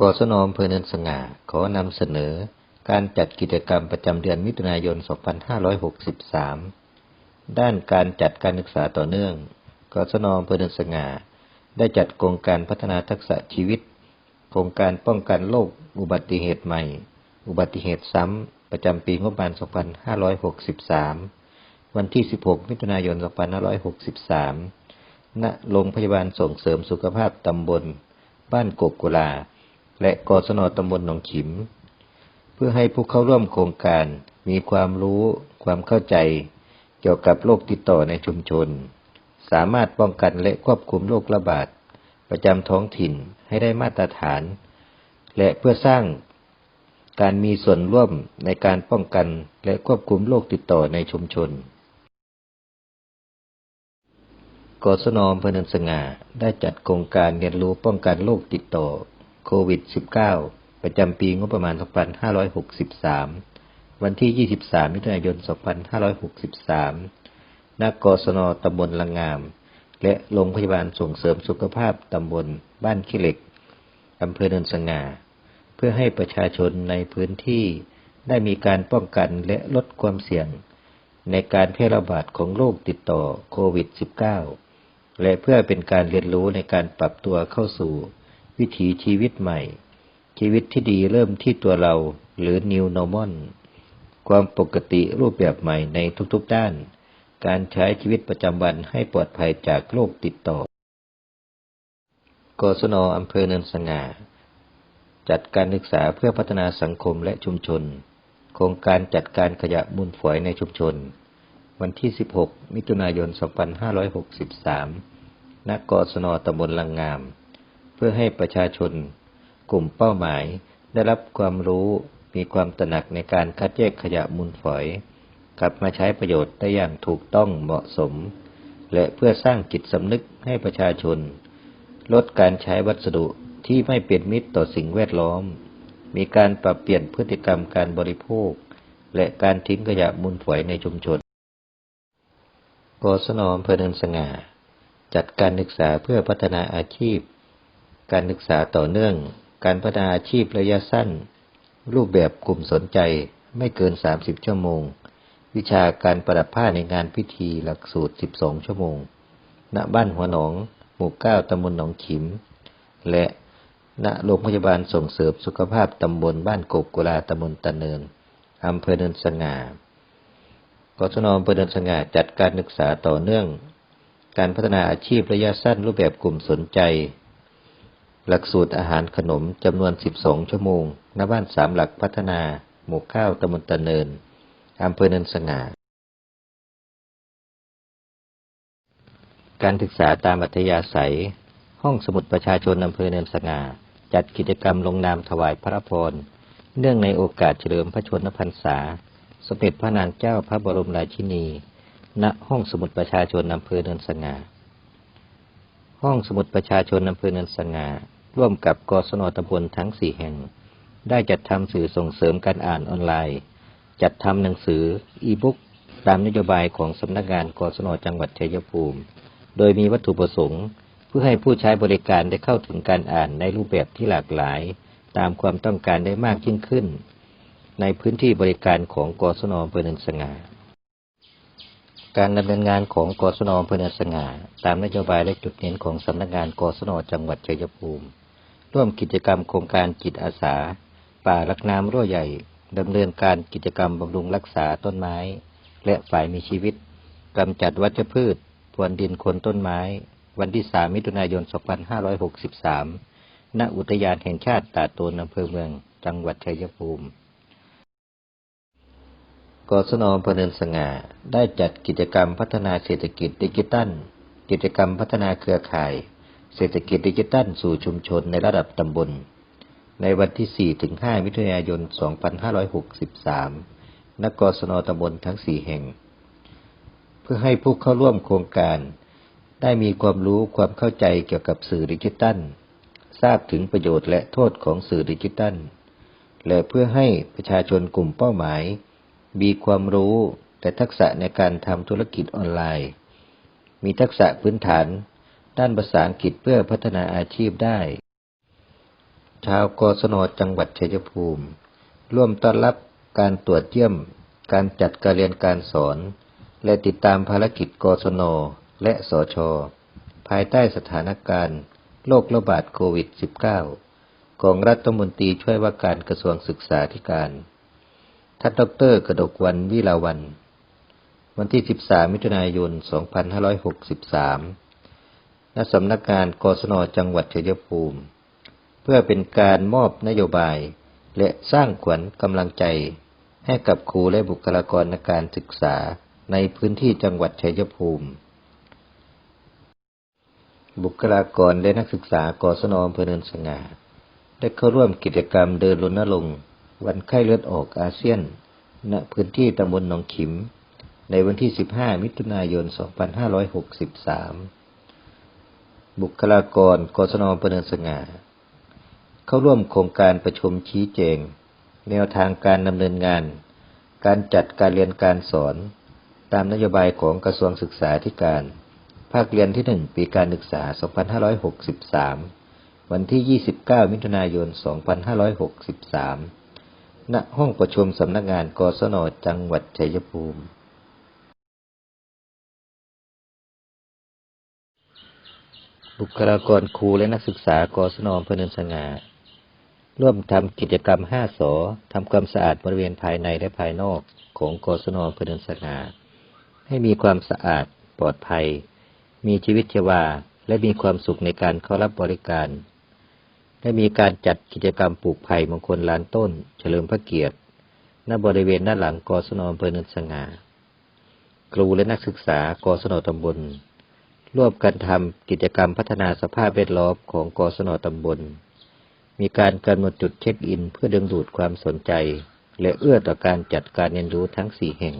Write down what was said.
กศนอำเภอเนินสง่าขอนำเสนอการจัดกิจกรรมประจำเดือนมิถุนายน 2563 ด้านการจัดการศึกษาต่อเนื่อง กศนอำเภอเนินสง่าได้จัดโครงการพัฒนาทักษะชีวิต โครงการป้องกันโรคอุบัติเหตุใหม่ อุบัติเหตุซ้ำประจำปีงบประมาณ 2563 วันที่ 16 มิถุนายน 2563 ณ โรงพยาบาลส่งเสริมสุขภาพตำบล บ้านกกกุลา และกศนตำบลหนองขิม เพื่อให้ผู้เข้าร่วมโครงการมีความรู้ความเข้าใจ เกี่ยวกับโรคติดต่อในชุมชน สามารถป้องกันและควบคุมโรคระบาดประจำท้องถิ่นให้ได้มาตรฐาน และเพื่อสร้างการมีส่วนร่วมในการป้องกันและควบคุมโรคติดต่อในชุมชน กศนอำเภอเนินสง่าได้จัดโครงการเรียนรู้ป้องกันโรคติดต่อ โควิด -19 ประจำปีงบประมาณ 2563 วันที่ 23 มิถุนายน 2563 ณ กศนตำบลลังงาม และโรงพยาบาลส่งเสริมสุขภาพตำบลบ้านขี้เหล็กอำเภอเนินสง่า เพื่อให้ประชาชนในพื้นที่ได้มีการป้องกันและลดความเสี่ยง ในการแพร่ระบาดของโรคติดต่อโควิด -19 และเพื่อเป็นการเรียนรู้ในการปรับตัวเข้าสู่ วิถีชีวิตใหม่ ชีวิตที่ดีเริ่มที่ตัวเราหรือ New Normal ความปกติรูปแบบใหม่ในทุกๆด้าน การใช้ชีวิตประจำวันให้ปลอดภัยจากโรคติดต่อกศนอำเภอเนินสง่า จัดการศึกษาเพื่อพัฒนาสังคมและชุมชน โครงการจัดการขยะมูลฝอยในชุมชน วันที่ 16 มิถุนายน 2563 ณ กศนตำบลลังงาม เพื่อให้ประชาชน กลุ่มเป้าหมาย ได้รับความรู้มีความตระหนักในการคัดแยกขยะมูลฝอย กลับมาใช้ประโยชน์ได้อย่างถูกต้องเหมาะสม และเพื่อสร้างจิตสำนึกให้ประชาชน ลดการใช้วัสดุที่ไม่เป็นมิตรต่อสิ่งแวดล้อม มีการปรับเปลี่ยนพฤติกรรมการบริโภค และการทิ้งขยะมูลฝอยในชุมชนกศนอำเภอเนินสง่า จัดการศึกษาเพื่อพัฒนาอาชีพ การศึกษาต่อเนื่อง การพัฒนาอาชีพระยะสั้น รูปแบบกลุ่มสนใจไม่เกิน 30 ชั่วโมง วิชาการประดับผ้าในงานพิธีหลักสูตร 12 ชั่วโมง ณ บ้านหัวหนอง หมู่ 9 ตำบลหนองขิม และณโรงพยาบาลส่งเสริมสุขภาพตำบลบ้านกกกุลาตำบลตะเนินอำเภอเนินสง่ากศนอำเภอเนินสง่าจัดการศึกษาต่อเนื่อง การพัฒนาอาชีพระยะสั้นรูปแบบกลุ่มสนใจ หลักสูตรอาหารขนมจำนวน 12 ชั่วโมง ณ บ้านสามหลักพัฒนา หมู่ข้าวตำบลตะเนิน อำเภอเนินสง่า การศึกษาตามอัธยาศัย ห้องสมุดประชาชนอำเภอเนินสง่า จัดกิจกรรมลงนามถวายพระพร เนื่องในโอกาสเฉลิมพระชนมพรรษา สมเด็จพระนางเจ้าพระบรมราชินี ณ ห้องสมุดประชาชนอำเภอเนินสง่า ห้องสมุดประชาชนอำเภอเนินสง่า ร่วมกับกศนตำบลทั้งสี่แห่ง ได้จัดทำสื่อส่งเสริมการอ่านออนไลน์ จัดทำหนังสือ อีบุ๊กตามนโยบายของสำนักงานกศนจังหวัดชัยภูมิ โดยมีวัตถุประสงค์ เพื่อให้ผู้ใช้บริการได้เข้าถึงการอ่านในรูปแบบที่หลากหลาย ตามความต้องการได้มากยิ่งขึ้น ในพื้นที่บริการของกศนอำเภอเนินสง่าการดำเนินงานของกศนอำเภอเนินสง่าตามนโยบายและจุดเน้นของสำนักงานกศนจังหวัดชัยภูมิ ร่วมกิจกรรมโครงการจิตอาสา ป่ารักน้ำรั่วใหญ่ดำเนินการกิจกรรมบำรุงรักษาต้นไม้ และฝ่ายมีชีวิตกำจัดวัชพืชพรวนดินคนต้นไม้ วันที่ 3 มิถุนายน 2563 ณ อุทยานแห่งชาติตาดโตนอำเภอเมือง จังหวัดชัยภูมิกศนอำเภอเนินสง่าได้จัดกิจกรรมพัฒนาเศรษฐกิจดิจิตัล กิจกรรมพัฒนาเครือข่าย เศรษฐกิจดิจิตัลสู่ชุมชนในระดับตำบล ในวันที่4ถึง5มิถุนายน 2563 ณ กศนตำบลทั้ง 4 แห่ง เพื่อให้ผู้เข้าร่วมโครงการ ได้มีความรู้ความเข้าใจเกี่ยวกับสื่อดิจิตัล ทราบถึงประโยชน์และโทษของสื่อดิจิตัล และเพื่อให้ประชาชนกลุ่มเป้าหมาย มีความรู้และทักษะในการทำธุรกิจออนไลน์ มีทักษะพื้นฐาน ด้านภาษาอังกฤษเพื่อพัฒนาอาชีพได้ ชาวกศนจังหวัดชัยภูมิ ร่วมต้อนรับการตรวจเยี่ยม การจัดการเรียนการสอน และติดตามภารกิจกศนและสช ภายใต้สถานการณ์โรคระบาดโควิด -19 ของรัฐมนตรีช่วยว่าการกระทรวงศึกษาธิการ ท่านดรกระดกวันวิลาวัน วันที่ 13 มิถุนายน 2563 ณสำนักงานกศนจังหวัดชัยภูมิ เพื่อเป็นการมอบนโยบาย และสร้างขวัญกำลังใจ ให้กับครูและบุคลากรในการศึกษาในพื้นที่จังหวัดชัยภูมิ บุคลากรและนักศึกษากศนอำเภอเนินสง่าได้เข้าร่วมกิจกรรมเดินรณรงค์วันไข้เลือดออกอาเซียน ณพื้นที่ตำบลหนองขิม ในวันที่ 15 มิถุนายน 2563 บุคลากรกศนอำเภอเนินสง่า เข้าร่วมโครงการประชุมชี้แจง แนวทางการดำเนินงาน การจัดการเรียนการสอน ตามนโยบายของกระทรวงศึกษาธิการ ภาคเรียนที่ 1 ปีการศึกษา 2563 วันที่ 29 มิถุนายน 2563 ณ ห้องประชุมสำนักงานกศนจังหวัดชัยภูมิ บุคลากรครูและนักศึกษากศนอำเภอเนินสง่าร่วมทำกิจกรรม5สอทำความสะอาดบริเวณภายในและภายนอกของกศนอำเภอเนินสง่าให้มีความสะอาดปลอดภัย มีชีวิตชีวาและมีความสุขในการเข้ารับบริการและมีการจัดกิจกรรมปลูกไผ่มงคลล้านต้น เฉลิมพระเกียรติ ณ บริเวณด้านหลังกศนอำเภอเนินสง่าครูและนักศึกษากศนตำบล ร่วมกันทำกิจกรรมพัฒนาสภาพแวดล้อมของกศนตำบล มีการกำหนดจุดเช็คอิน เพื่อดึงดูดความสนใจ และเอื้อต่อการจัดการเรียนรู้ทั้งสี่แห่ง